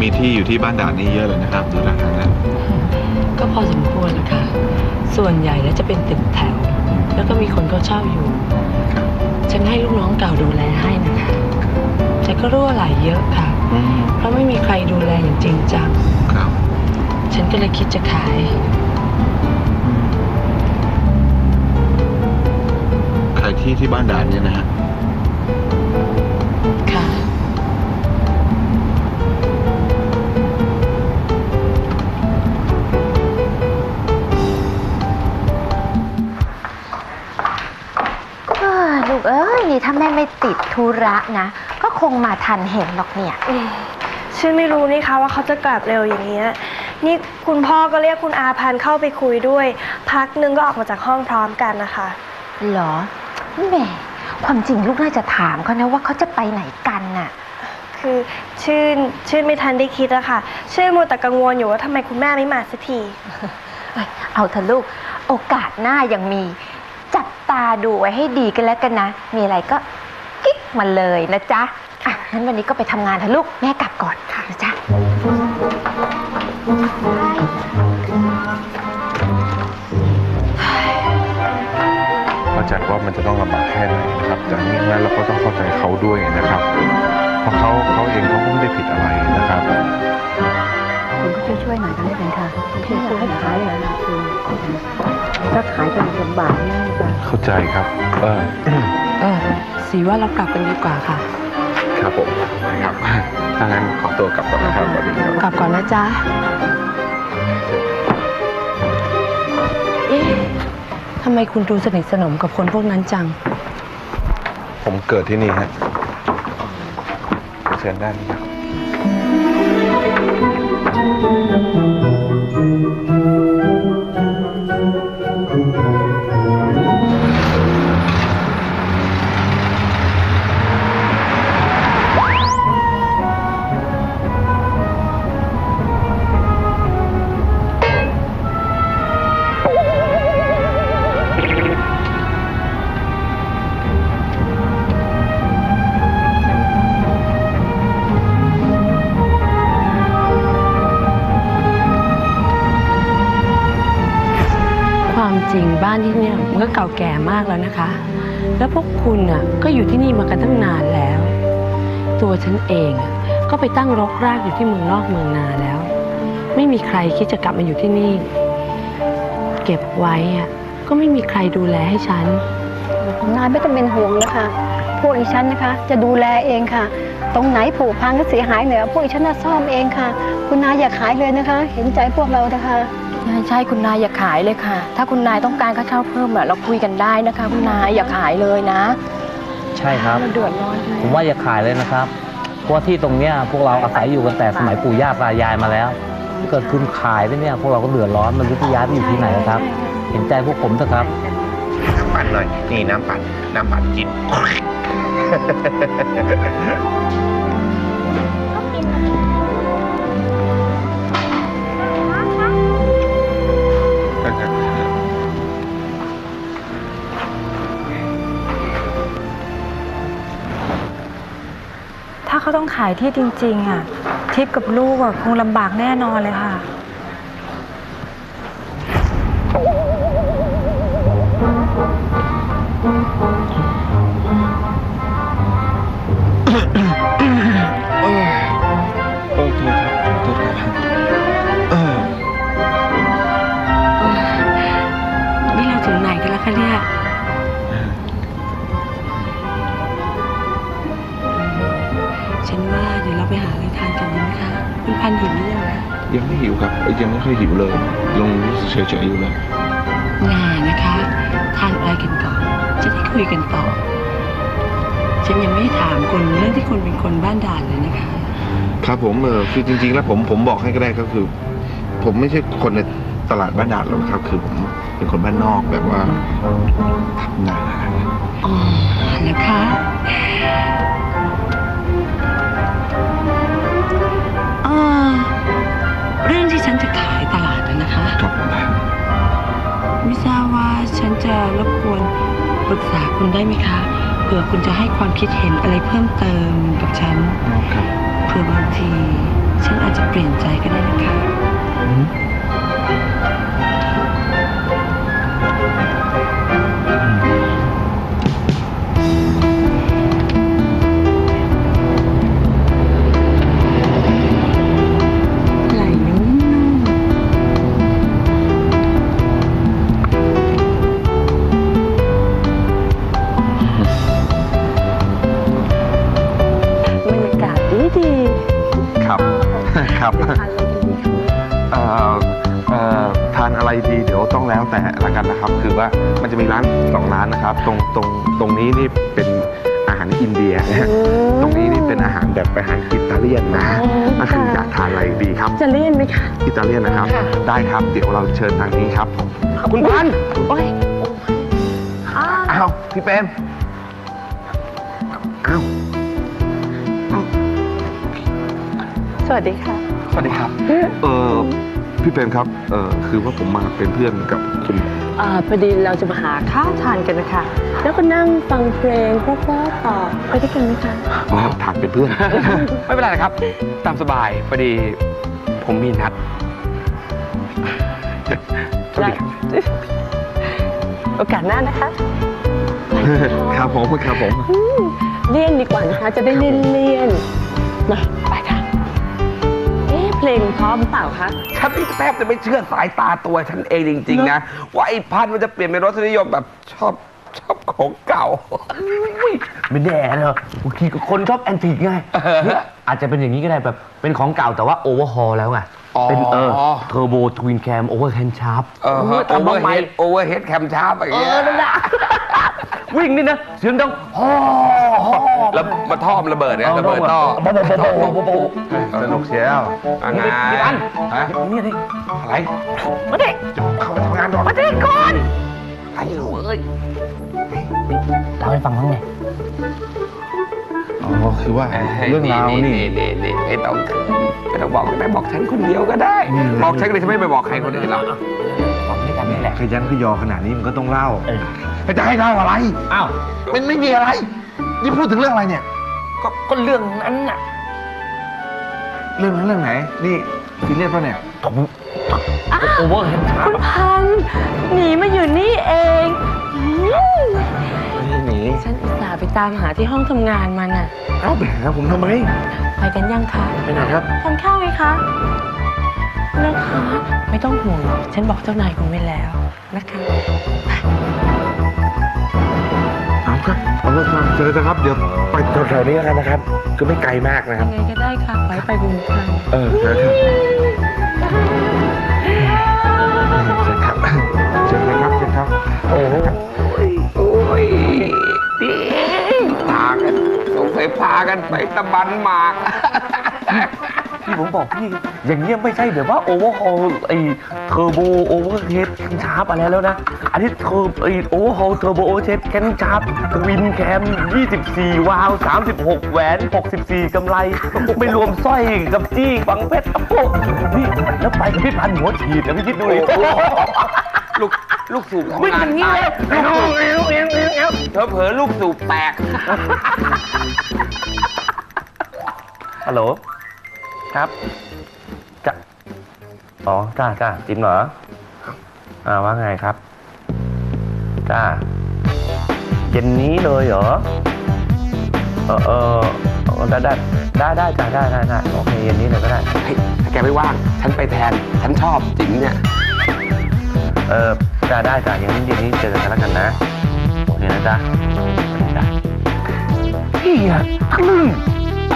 มีที่อยู่ที่บ้านด่านนี้เยอะเลยนะครับ ดูท่าทางแล้วก็พอสมควรนะคะ ส่วนใหญ่แล้วจะเป็นตึกแถว แล้วก็มีคนเขาเช่าอยู่ ฉันให้ลูกน้องเก่าดูแลให้นะคะ แต่ก็รั่วไหลเยอะค่ะอืมเพราะไม่มีใครดูแลอย่างจริงจัง ครับ ฉันก็เลยคิดจะขายอืมขายที่ที่บ้านด่านเนี่ยนะฮะค่ะ ติดธุระนะ ก็คงมาทันเห็นหรอกเนี่ย อืมฉันไม่รู้นี่คะว่าเขาจะกลับเร็วอย่างเงี้ย นี่คุณพ่อก็เรียกคุณอาพันธ์เข้าไปคุยด้วย พักหนึงก็ออกมาจากห้องพร้อมกันนะคะ เหรอแหมความจริงลูกน่าจะถามเขานะว่าเขาจะไปไหนกันน่ะ คือชื่นชื่นไม่ทันได้คิดอะค่ะ ชื่นมัวแต่กังวลอยู่ว่าทำไมคุณแม่ไม่มาสักที เอ้ยเอาเถอะลูก โอกาสหน้ายังมี จับตาดูไว้ให้ดีกันแล้วกันนะ มีอะไรก็กิ๊ก มาเลยนะจ๊ะอะงั้นวันนี้ก็ไปทำงานเถอะลูก แม่กลับก่อนค่ะนะจ๊ะ เข้าใจว่ามันจะต้องลำบากแค่ไหนนะครับ แต่ทั้งนี้ทั้งนั้นเราก็ต้องเข้าใจเขาด้วยนะครับ เพราะเขาเขาเองเขาก็ไม่ได้ผิดอะไรนะครับ คุณก็ช่วยช่วยๆหน่อยกันได้ไหมคะพี่อยากให้ขายเลยนะคุณถ้าขายกันลำบากแน่ค่ะเข้าใจครับ เออ เออ สีว่าเรากลับกันดีกว่าค่ะ ครับผมนะครับถ้างั้นขอตัวกลับก่อนนะครับสวัสดีครับกลับก่อนนะจ๊ะ เอ๊ะทำไมคุณดูสนิทสนมกับคนพวกนั้นจัง ผมเกิดที่นี่ฮะเชิญด้านนี้ครับ ริงบ้านที่เนี่ยมันก็เก่าแก่มากแล้วนะคะ แล้วพวกคุณน่ะก็อยู่ที่นี่มากันตั้งนานแล้ว ตัวฉันเองอะก็ไปตั้งรกรากอยู่ที่เมืองนอกเมืองนาแล้ว ไม่มีใครคิดจะกลับมาอยู่ที่นี่ เก็บไว้อะก็ไม่มีใครดูแลให้ฉันคุณนายไม่ต้องเป็นห่วงนะคะ พวกอีฉันนะคะ จะดูแลเองค่ะ ตรงไหนผุพังก็เสียหายเหนือพวกอีฉันจะซ่อมเองค่ะ คุณนายอย่าขายเลยนะคะ เห็นใจพวกเรานะคะ ใช่ใช่คุณนายอย่าขายเลยค่ะ ถ้าคุณนายต้องการค่าเช่าเพิ่มอะเราคุยกันได้นะคะ คุณนายอย่าขายเลยนะใช่ครับ มันเดือดร้อนด้วยผมว่าอย่าขายเลยนะครับ เพราะว่าที่ตรงเนี้ยพวกเราอาศัยอยู่กันแต่สมัยปู่ย่าตายายมาแล้วถ้าเกิดคุณขายไปเนี่ยพวกเราก็เดือดร้อนมันรู้ที่ย้ายไปอยู่ที่ไหนนะครับ เห็นใจพวกผมเถอะครับ น้ำปั่นหน่อย นี่น้ำปั่น น้ำปั่นกิน เขาต้องขายที่จริง ๆ อะ ทิพย์กับลูกอะคงลำบากแน่นอนเลยค่ะ ไปหาอะไรทานกันดีไหมคะคุณพันธุ์หิวหรือยังคะยังไม่หิวครับเอ้ยยังไม่ค่อยหิวเลยลงรู้สึกเฉยๆอยู่เลยแน่นะคะ ทานอะไรกันก่อนจะได้คุยกันต่อ ฉันยังไม่ได้ถามคุณเรื่องที่คุณเป็นคนบ้านด่านเลยนะคะ ครับผมเออคือจริง ๆ แล้วผมผมบอกให้ก็ได้ก็คือ ผมไม่ใช่คนในตลาดบ้านดาดหรอกครับ คือผมเป็นคนบ้านนอกแบบว่าทำนา อ๋อนะคะ ดนะนะคะครับผมไม่ทราบว่าฉันจะรบกวนปรึกษาคุณได้ไหมคะ เผื่อคุณจะให้ความคิดเห็นอะไรเพิ่มเติมกับฉันครับเผื่อบางที ฉันอาจจะลี่ยนใจก็ได้นะคะ ครับๆทานอะไรกันดีคะเอ่อเอ่อทานอะไรดีเดี๋ยวต้องแล้วแต่ละกันนะครับ คือว่ามันจะมีร้านสองร้านนะครับ ตรงตรงตรงนี้นี่เป็นอาหารอินเดียนะฮะตรงนี้นี่เป็นอาหารแบบอาหารอิตาเลียนนะฮะก็คืออยากทานอะไรดีครับ จะเลี่ยนไหมคะอิตาเลียนนะครับค่ะได้ครับเดี๋ยวเราเชิญทางนี้ครับผมคุณพันธุ์โอ้ยอ้าวพี่เปรมอ้าว สวัสดีค่ะ สวัสดีครับ เออพี่เปรมครับ เออคือว่าผมมาเป็นเพื่อนกับคุณอ่าพอดีเราจะมาหาข้าวทานกันนะคะ แล้วก็นั่งฟังเพลงเพราะๆต่อไปด้วยกันไหมคะแล้วทานเป็นเพื่อน ไม่เป็นไรนะครับ ตามสบายพอดีผมมีนัดสวัสดีครับโอกาสหน้านะคะ ครับผมครับผมเลี่ยนดีกว่านะคะ จะได้เลี่ยนเลี่ยนๆ เอ๊ะเพลงพร้อมเปล่าคะ ฉันนี่แทบจะไม่เชื่อสายตาตัวฉันเองจริง ๆ นะ ว่าไอ้พันธุ์มันจะเปลี่ยนเป็นรสนิยมแบบชอบชอบของเก่าไม่แน่เนอะบางทีก็คนชอบแอนติกไงนี่อาจจะเป็นอย่างนี้ก็ได้แบบเป็นของเก่าแต่ว่าโอเวอร์ฮอลแล้วไงอ๋อ เป็นเออเทอร์โบทวินแคมโอเวอร์แคนชาร์ป เออโอทำเวอมาร์ใหเฮม่ดโอเวอร์เฮดแคมชาร์ปอย่างเอเงี้ยอนั่นแหละ วิ่งนี่นะเสียงดังฮ่อฮ่อแล้วมาท่อมนระเบิดเนี่ยระเบิดท่อโบโบโบโบโบโบสนุกเชียวยังไงพี่พันธุ์ฮะนี่นี่อะไรมาดิเข้ามาทำงานก่อนมาดิก่อนไอ้เราเอ้ยเล่าให้ฟังบ้างไงอ๋อคือว่าเรื่องราวนี่นี่นี่นี่ไม่ต้องไม่ต้องบอกแต่บอกฉันคนเดียวก็ได้ บอกฉันเลยฉันไม่ไปบอกใครคนอื่นหรอกฟังด้วยกันนี่แหละขยันขยอขนาดนี้มันก็ต้องเล่าเออ จะให้เล่าอะไร อ้าวมันไม่มีอะไร นี่พูดถึงเรื่องอะไรเนี่ย ก็ก็เรื่องนั้นน่ะเรื่องนั้นเรื่องไหน นี่ซีเรียสป่ะเนี่ยโอเวอร์แคนชาร์คุณพันธุ์หนีมาอยู่นี่เองอืมไม่ได้หนีฉันอุตส่าห์ไปตามหาที่ห้องทำงานมันน่ะ เอ้าไปหาผมทำไม ไปกันยังคะไปไหนครับ ทานข้าวไหมคะนะคะ ไม่ต้องห่วงหรอกฉันบอกเจ้านายคุณไว้แล้วนะคะเอา ครับเอารถมาเจอกันครับ เดี๋ยวไปแถวๆนี้แล้วกันนะครับ คือไม่ไกลมากนะครับ ยังไงก็ได้ค่ะไปไปบุญพันเออเจอกันเชิญครับเชิญเลยครับเชิญครับ โอ้ยโอ้ยดีพากันสงสัยพากันไปตะบันหมาก ที่ผมบอกพี่ อย่างเงี้ยไม่ใช่แบบว่าโอเวอร์ฮอลไอเทอร์โบโอเวอร์เฮดแคนชาร์ปอะไรแล้วนะ อันนี้เทอร์ไอโอเวอร์ฮอลเทอร์โบโอเวอร์เฮดแคนชาร์ปทวินแคม 24 วาล์ว36 แหวน 64 กำไร ไม่รวมสร้อยกับจี้ฝังเพชรโอ้โหนี่แล้วไปกับพี่พันธุ์หัวฉีดนะพี่คิดดูดิลูกลูกสูบไม่เป็นงี้เลยลูกเอวเอวเอวเอวเผลอเผลอๆลูกสูบแตกฮัลโหล ครับจะอ๋อจ้าจ้าจิมเหรออ่าว่าไงครับ จ้าเย็นนี้เลยเหรอเออเออเออได้ได้ได้ได้จ้าได้ได้ได้โอเคเย็นนี้เลยก็ได้เฮ้ยถ้าแกไม่ว่าง ฉันไปแทน ฉันชอบจิ๋มเนี่ย เออจ้าได้จ้าอย่างนี้เย็นนี้เจอกันแล้วกันนะ โอเคนะจ๊ะสวัสดีจ้ะพี่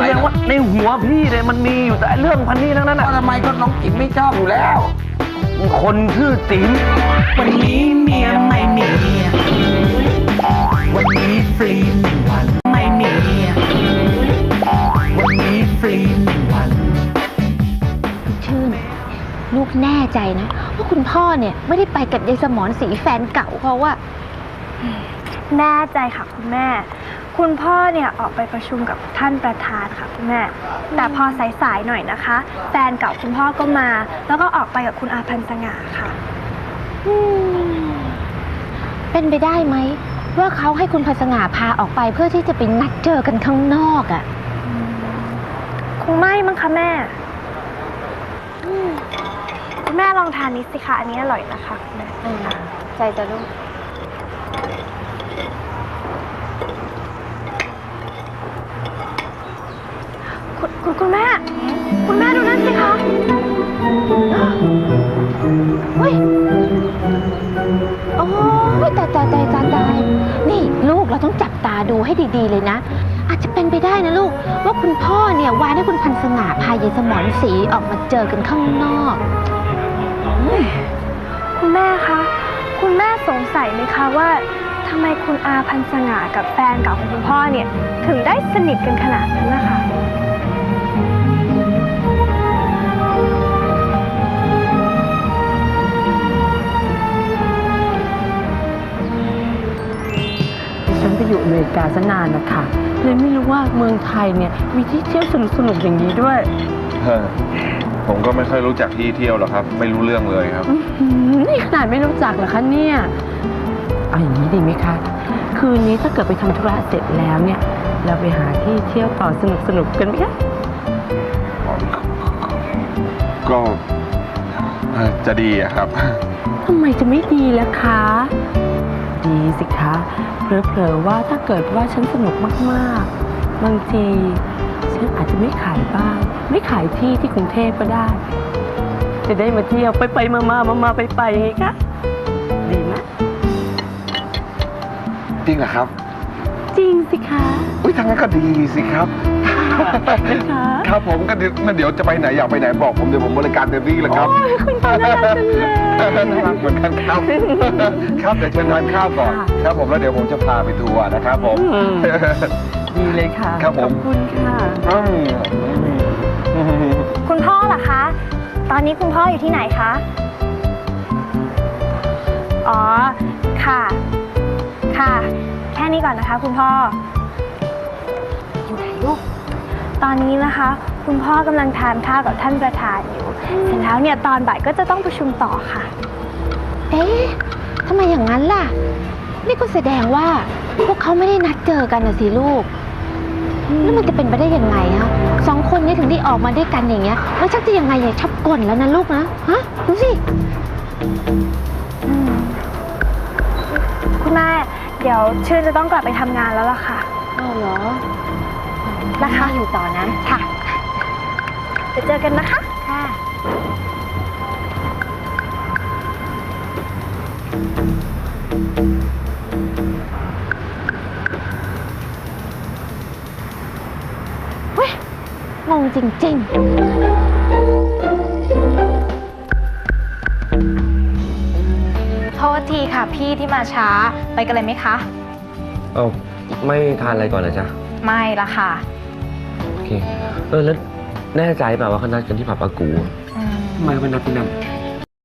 อะครึ่งแสดงว่าในหัวพี่เนี่ยมันมีอยู่แต่เรื่องพันนี้ทั้งนั้นอะทำไมก็น้องจิ๋มไม่ชอบอยู่แล้ว คนชื่อติ๋มวันนี้เมียไม่มีวันนี้ฟรีหนึ่งวันไม่มีวันนี้ฟรีหนึ่งวันชื่นลูกแน่ใจนะว่าคุณพ่อเนี่ยไม่ได้ไปกับยายสมรสีแฟนเก่าเขาว่าแน่ใจค่ะคุณแม่ คุณพ่อเนี่ยออกไปประชุมกับท่านประธานค่ะคุณแม่ แต่พอสายๆหน่อยนะคะ แฟนเก่าคุณพ่อก็มา แล้วก็ออกไปกับคุณอาพันธ์สง่าค่ะ อืมเป็นไปได้ไหม ว่าเขาให้คุณพัสง่าพาออกไปเพื่อที่จะไปนัดเจอกันข้างนอกอะ่ะคงไม่มั้งคะแม่ลองทานนี้สิคะอันนี้อร่อยนะคะคุณแม่ใจจะลูก คุณคุณคุณแม่ คุณแม่ดูนั่นสิคะเฮ้ยโอ้ยตายตายตายตายตายนี่ลูกเราต้องจับตาดูให้ดีๆเลยนะ อาจจะเป็นไปได้นะลูก ว่าคุณพ่อเนี่ยวานให้คุณพันสง่าพายายสมอนสีออกมาเจอกันข้างนอก คุณแม่คะ คุณแม่สงสัยไหมคะว่าทำไมคุณอาพันสง่ากับแฟนเก่าของคุณพ่อเนี่ย ถึงได้สนิทกันขนาดนั้นนะคะ เมริกาซะนานนะคะเลยไม่รู้ว่าเมืองไทยเนี่ยมีที่เที่ยวสนุกๆอย่างนี้ด้วย เออผมก็ไม่ค่อยรู้จักที่เที่ยวหรอกครับ ไม่รู้เรื่องเลยครับ อื้อหือนี่ขนาดไม่รู้จักเหรอคะเนี่ย เอาอย่างนี้ดีไหมคะ คืนนี้ถ้าเกิดไปทำธุระเสร็จแล้วเนี่ย เราไปหาที่เที่ยวต่อสนุกๆกันไหมคะ ก็เอ่อจะดีอะครับ ทำไมจะไม่ดีล่ะคะ ดีสิคะเผลอๆว่าถ้าเกิดว่าฉันสนุกมากๆ บางทีฉันอาจจะไม่ขายบ้าน ไม่ขายที่ที่กรุงเทพก็ได้ จะได้มาเที่ยวไปไปๆมาๆมาๆไปไปๆไงคะดีไหมจริงเหรอครับ จริงสิคะ อุ้ยทางนั้นก็ดีสิครับ นะคะครับผมก็เดี๋ยวงั้นเดี๋ยวจะไปไหนอยากไปไหนบอกผมเดี๋ยวผมบริการเต็มที่เลยครับ โอ้ยคุณพ่อน่ารักจังเลย น่ารักเหมือนกันครับ ครับเดี๋ยวเชิญทานข้าวก่อน ค่ะ ครับผมแล้วเดี๋ยวผมจะพาไปทัวร์นะครับผม อืมดีเลยค่ะครับผม ขอบคุณค่ะ อืมคุณพ่อล่ะคะ ตอนนี้คุณพ่ออยู่ที่ไหนคะ อ๋อ ค่ะ ค่ะ แค่นี้ก่อนนะคะ คุณพ่อ อยู่ไหนลูก ตอนนี้นะคะ คุณพ่อกำลังทานข้าวกับท่านประธานอยู่ เสร็จแล้วเนี่ยตอนบ่ายก็จะต้องประชุมต่อค่ะ เอ๊ะทำไมอย่างนั้นล่ะ นี่ก็แสดงว่า พวกเขาไม่ได้นัดเจอกันนะสิลูก แล้วมันจะเป็นไปได้ยังไงฮะสองคนนี้ถึงได้ออกมาด้วยกันอย่างเงี้ยแล้วชักจะยังไงอย่าชับกลแล้วนะลูกนะฮะดูสิคุณแม่เดี๋ยวชื่นจะต้องกลับไปทำงานแล้วล่ะค่ะ อ้าวเหรอ นะคะอยู่ต่อนะค่ะเดี๋ยวเจอกันนะคะ ค่ะเฮ้ยงงจริง ๆ โทษทีค่ะพี่ที่มาช้า ไปกันเลยไหมคะ เออไม่ทานอะไรก่อนเลยจ้ะไม่ละค่ะโอ เคเออแล้วแน่ใจเปล่าว่าเขานัดกันที่ผับอากูอะอืม ทำไมเขานัดที่นั่น